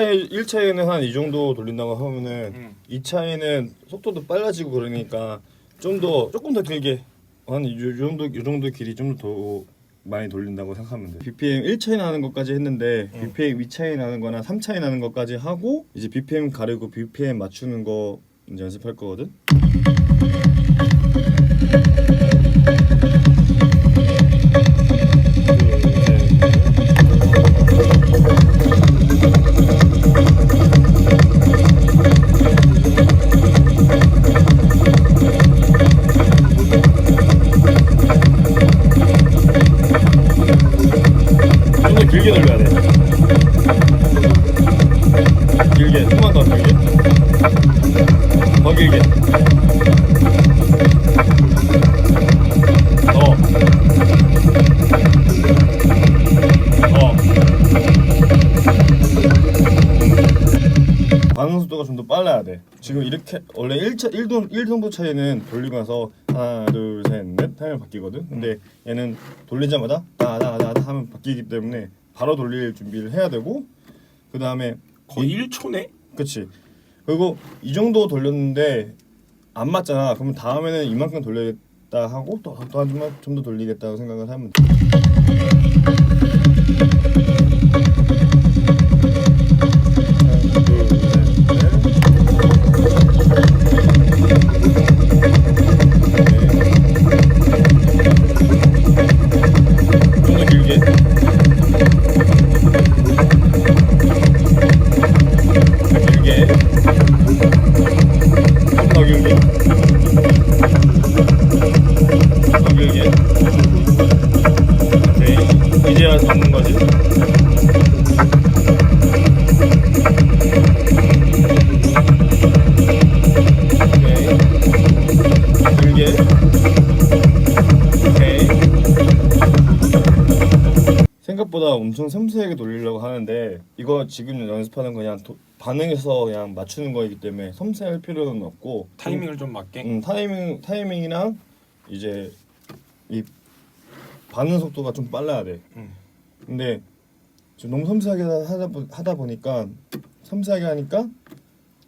1차에 1차에는 한 이 정도 돌린다고 하면은 음. 2차에는 속도도 빨라지고 그러니까 좀 더 조금 더 길게 한이 정도 이 정도 길이 좀 더 많이 돌린다고 생각하면 돼. BPM 1차에 나는 것까지 했는데 음. BPM 2차에 나는 거나 3차에 나는 것까지 하고 이제 BPM 가르고 BPM 맞추는 거 이제 연습할 거거든. 속도가 좀 더 빨라야 돼. 지금 이렇게 원래 1차 1동 1동부 차이는 돌리고 나서 하나 둘셋넷 하면 바뀌거든. 근데 얘는 돌리자마다 다다다다 하면 바뀌기 때문에 바로 돌릴 준비를 해야 되고 그 다음에 거의 1초네? 그치. 그리고 이 정도 돌렸는데 안 맞잖아. 그러면 다음에는 이만큼 돌리겠다 하고 또또 하지만 좀더 돌리겠다고 생각을 하면 돼. 생각보다 엄청 섬세하게 돌리려고 하는데 이거 지금 연습하는 거 그냥 도- 반응해서 그냥 맞추는 거이기 때문에 섬세할 필요는 없고 타이밍을 좀 맞게. 음, 타이밍 타이밍이랑 이제 이 반응 속도가 좀 빨라야 돼. 음. 근데 좀 너무 섬세하게 하다 보, 하다 보니까 섬세하게 하니까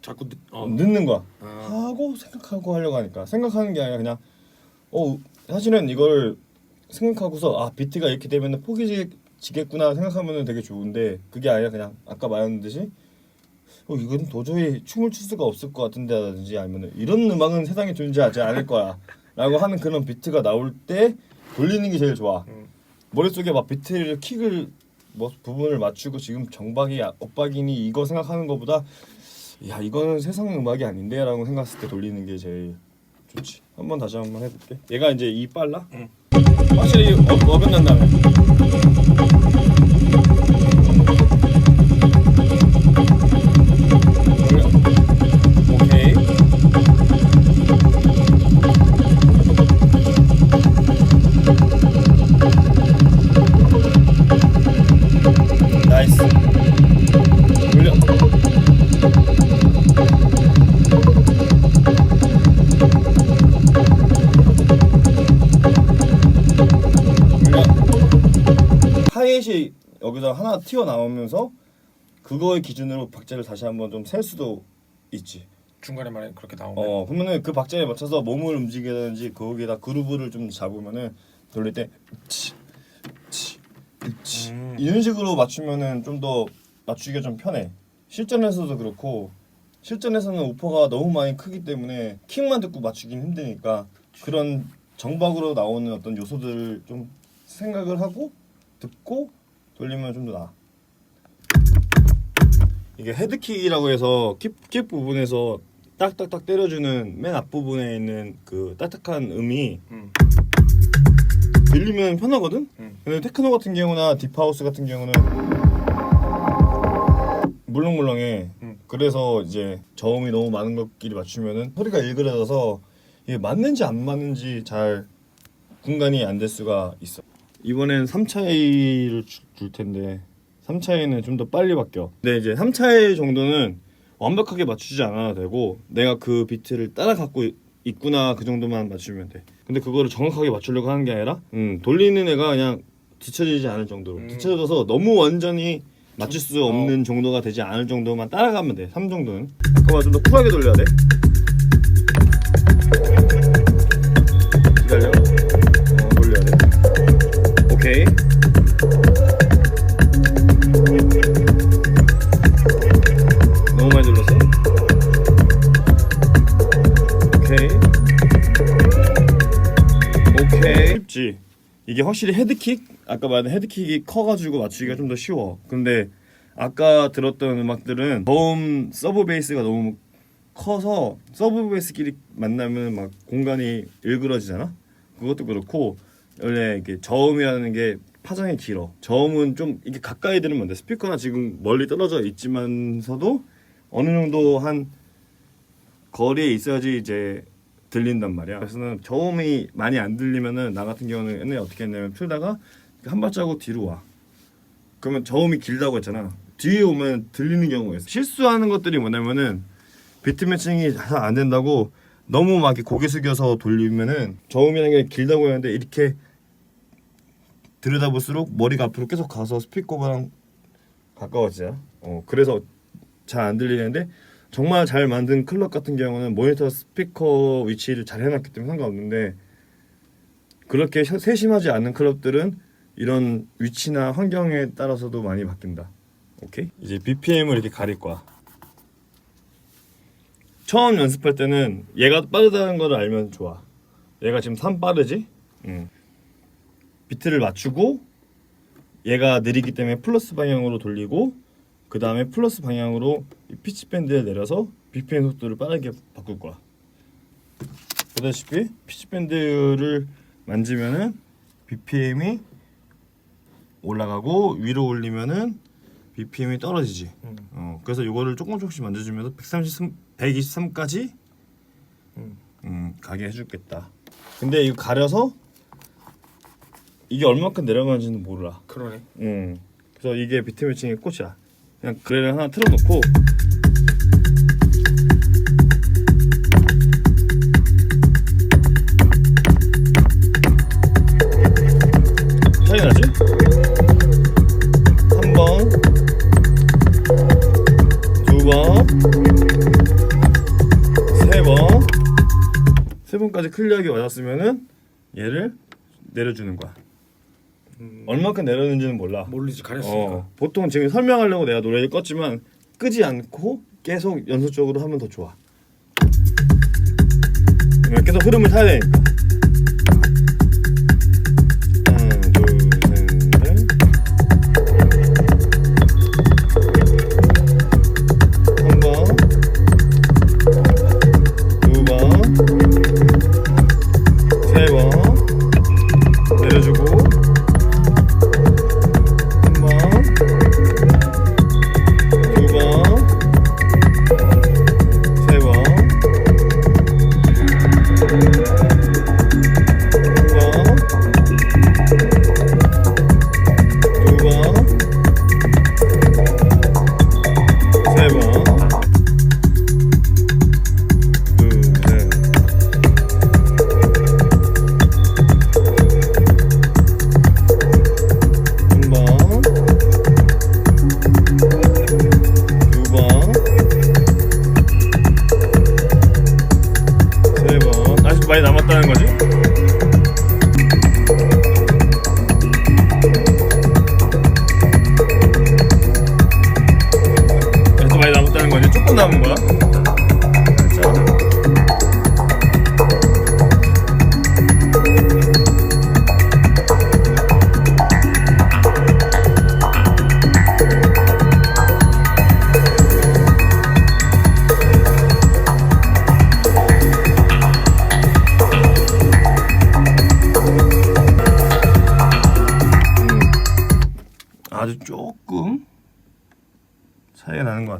자꾸 늦, 어. 늦는 거야. 아. 하고 생각하고 하려고 하니까 생각하는 게 아니라 그냥 어 사실은 이걸 생각하고서 아 비트가 이렇게 되면 포기지겠구나 생각하면은 되게 좋은데 그게 아니라 그냥 아까 말했듯이 어 이건 도저히 춤을 출 수가 없을 것 같은데라든지 아니면 이런 음악은 세상에 존재하지 않을 거야라고 하는 그런 비트가 나올 때 돌리는 게 제일 좋아 음. 머릿속에 막 비트를 킥을 뭐 부분을 맞추고 지금 정박이 아, 엇박이니 이거 생각하는 것보다 야 이거는 세상 음악이 아닌데라고 생각했을 때 돌리는 게 제일 좋지. 한번 다시 한번 해볼게. 얘가 이제 이 빨라? 응. 확실히 어, 어긋난다며. 하이햇이 여기서 하나 튀어 나오면서 그거의 기준으로 박자를 다시 한번 좀 셀 수도 있지. 중간에 말에 그렇게 나오네. 어 그러면은 그 박자에 맞춰서 몸을 움직이든지 거기에다 그루브를 좀 잡으면은 돌릴 때 치, 치, 치. 음. 이런 식으로 맞추면은 좀 더 맞추기가 좀 편해. 실전에서도 그렇고 실전에서는 오퍼가 너무 많이 크기 때문에 킥만 듣고 맞추긴 힘드니까 그런 정박으로 나오는 어떤 요소들을 좀 생각을 하고 듣고 돌리면 좀 더 나아. 이게 헤드킥이라고 해서 킥, 킥 부분에서 딱딱딱 때려주는 맨 앞부분에 있는 그 딱딱한 음이 음. 들리면 편하거든? 음. 근데 테크노 같은 경우나 딥하우스 같은 경우는 물렁물렁해. 음. 그래서 이제 저음이 너무 많은 것끼리 맞추면은 소리가 일그러져서 이게 맞는지 안 맞는지 잘 분간이 안 될 수가 있어. 이번엔 3차이를 줄 텐데 3차이는 좀 더 빨리 바뀌어. 근데 이제 3차이 정도는 완벽하게 맞추지 않아도 되고 내가 그 비트를 따라 갖고 있구나 그 정도만 맞추면 돼. 근데 그거를 정확하게 맞추려고 하는 게 아니라 음, 돌리는 애가 그냥 뒤처지지 않을 정도로 음. 뒤처져서 너무 완전히 맞출 수 어. 없는 정도가 되지 않을 정도만 따라가면 돼. 3 정도는. 아까보다 좀 더 쿨하게 돌려야 돼. 쉽지. 이게 확실히 헤드킥 아까 말한 헤드킥이 커가지고 맞추기가 좀 더 쉬워. 근데 아까 들었던 음악들은 저음 서브 베이스가 너무 커서 서브 베이스끼리 만나면 막 공간이 일그러지잖아. 그것도 그렇고 원래 이게 저음이라는 게 파장이 길어. 저음은 좀 이게 가까이 들으면 돼. 스피커나 지금 멀리 떨어져 있지만서도 어느 정도 한 거리에 있어야지 이제 들린단 말이야. 그래서는 저음이 많이 안 들리면은 나 같은 경우는 어떻게 했냐면 풀다가 한 발자국 뒤로 와. 그러면 저음이 길다고 했잖아. 뒤에 오면 들리는 경우가 있어. 실수하는 것들이 뭐냐면은 비트 매칭이 잘 안 된다고 너무 막 이렇게 고개 숙여서 돌리면은 저음이라는 게 길다고 했는데 이렇게 들여다볼수록 머리가 앞으로 계속 가서 스피커랑 가까워지잖아. 어 그래서 잘 안 들리는데 정말 잘 만든 클럽 같은 경우는 모니터 스피커 위치를 잘 해놨기 때문에 상관없는데 그렇게 셔- 세심하지 않은 클럽들은 이런 위치나 환경에 따라서도 많이 바뀐다. 오케이? 이제 BPM을 이렇게 가릴 거야. 처음 연습할 때는 얘가 빠르다는 걸 알면 좋아. 얘가 지금 3 빠르지? 응. 비트를 맞추고 얘가 느리기 때문에 플러스 방향으로 돌리고 그 다음에 플러스 방향으로 이 피치 밴드를 내려서 BPM 속도를 빠르게 바꿀 거야. 보다시피 피치 밴드를 만지면은 BPM이 올라가고 위로 올리면은 BPM이 떨어지지. 음. 어, 그래서 이거를 조금 조금씩 만져주면서 133, 123까지 음. 음, 가게 해주겠다. 근데 이거 가려서 이게 얼마큼 내려가는지는 몰라. 그러네. 음. 그래서 이게 비트 매칭의 꽃이야. 그냥 그래를 하나 틀어놓고 차이 나지? 한 번, 두 번, 세 번, 세 번까지 클리어하게 맞았으면은 얘를 내려주는 거야. 음, 얼마큼 내렸는지는 몰라. 모르지 가렸으니까. 어, 보통 지금 설명하려고 내가 노래를 껐지만 끄지 않고 계속 연속적으로 하면 더 좋아. 그러면 계속 흐름을 타야 되니까.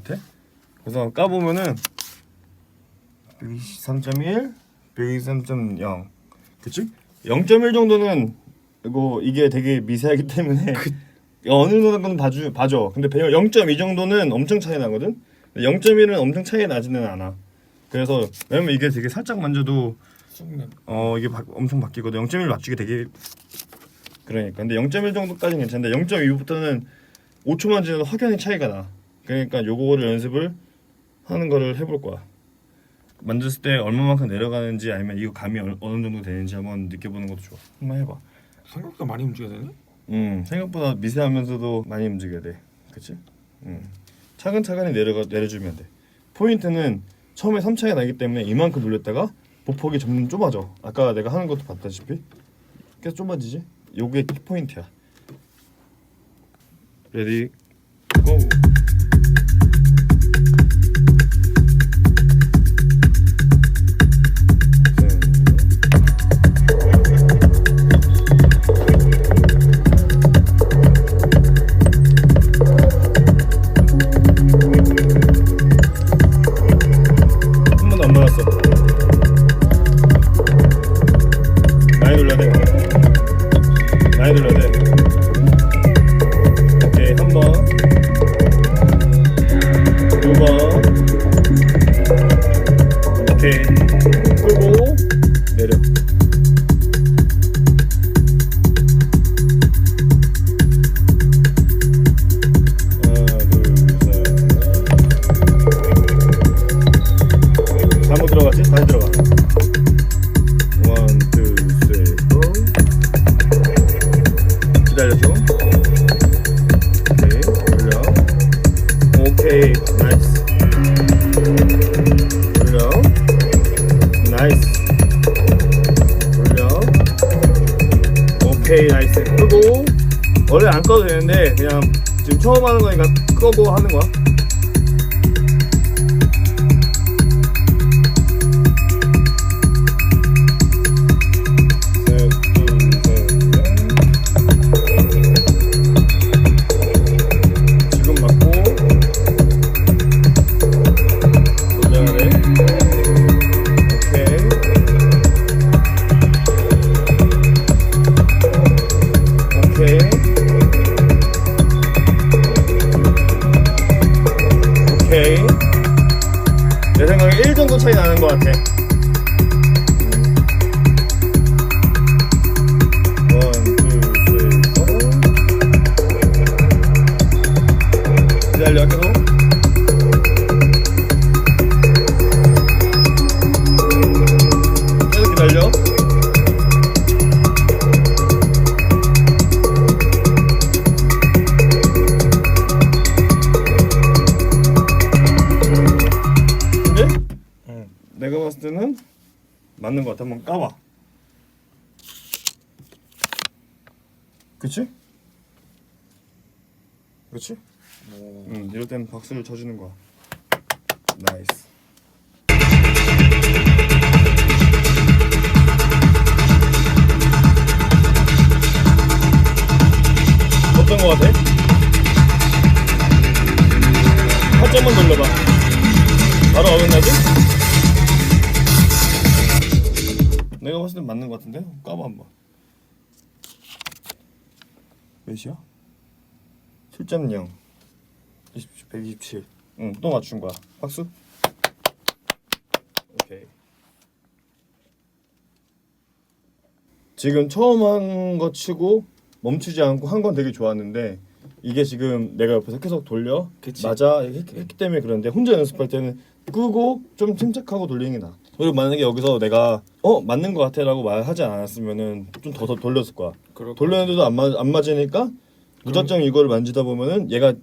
같아. 그래서 까보면은 123.1, 123.0, 그치? 0.1 정도는 이거 이게 되게 미세하기 때문에 어느 정도는 봐주 봐줘. 근데 0.2 정도는 엄청 차이 나거든. 0.1은 엄청 차이 나지는 않아. 그래서 왜냐면 이게 되게 살짝 만져도. 어 이게 바, 엄청 바뀌거든 0.1 맞추기 되게 그러니까 근데 0.1 정도까지는 괜찮은데 0.2부터는 5초만 지나도 확연히 차이가 나 그러니까 요거를 연습을 하는 거를 해볼 거야. 만졌을 때 얼마만큼 내려가는지 아니면 이거 감이 어느 정도 되는지 한번 느껴보는 것도 좋아. 한번 해봐. 생각보다 많이 움직여야 되네. 음 생각보다 미세하면서도 많이 움직여야 돼. 그치? 음. 차근차근히 내려가 내려주면 돼. 포인트는 처음에 3차가 나기 때문에 이만큼 눌렸다가 보폭이 점점 좁아져. 아까 내가 하는 것도 봤다시피. 계속 좁아지지? 요게 키 포인트야. 레디 고 안 꺼도 되는데 그냥 지금 처음 하는 거니까 끄고 하는 거야. 맞는 것 같아. 한번 까봐. 그치? 그렇지? 뭐. 응, 이럴 때는 박수를 쳐주는 거야. 나이스. 어떤 거 같아? 살짝만 돌려봐. 바로 어긋나지? 봤을 땐 맞는 거 같은데? 까봐 한번. 몇이야? 7.0 20, 127. 응, 또 맞춘 거야. 박수. 오케이. 지금 처음 한 거 치고 멈추지 않고 한 건 되게 좋았는데 이게 지금 내가 옆에서 계속 돌려 그치. 맞아 했, 했기 때문에 그런데 혼자 연습할 때는 끄고 좀 침착하고 돌리는 게 나아. 그리고 만약에 여기서 내가 어 맞는 거 같아라고 말하지 않았으면은 좀더더 돌렸을 거야. 돌렸는데도 안, 맞, 안 맞으니까 무작정 이거를 만지다 보면은 얘가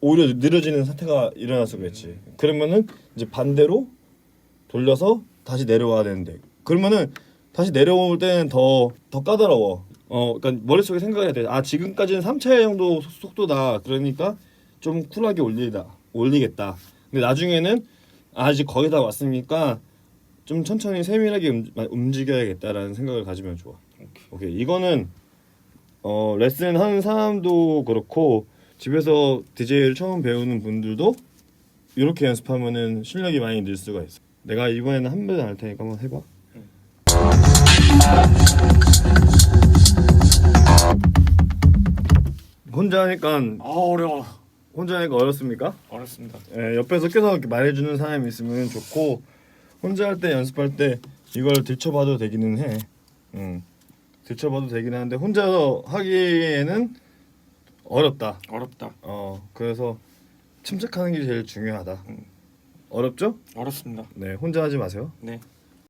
오히려 느려지는 사태가 일어날 수가 있지. 그러면은 이제 반대로 돌려서 다시 내려와야 되는데 그러면은 다시 내려올 때는 더 더 까다로워. 어, 그러니까 머릿속에 생각해야 돼. 아 지금까지는 3차 정도 속- 속도다. 그러니까 좀 쿨하게 올리다 올리겠다. 근데 나중에는 아직 거의 다 왔으니까 좀 천천히 세밀하게 움, 움직여야겠다라는 생각을 가지면 좋아. 오케이 이거는 어 레슨 하는 사람도 그렇고 집에서 DJ를 처음 배우는 분들도 이렇게 연습하면은 실력이 많이 늘 수가 있어. 내가 이번에는 한 번도 안할 테니까 한번 해봐. 혼자 하니까 아 어려워. 혼자 하니까 어렵습니까? 어렵습니다. 예, 옆에서 계속 이렇게 말해주는 사람이 있으면 좋고 혼자 할 때 연습할 때 이걸 들춰봐도 되기는 해. 음. 들춰봐도 되긴 하는데 혼자 하기에는 어렵다. 어렵다. 어 그래서 침착하는 게 제일 중요하다. 어렵죠? 어렵습니다. 네 혼자 하지 마세요. 네.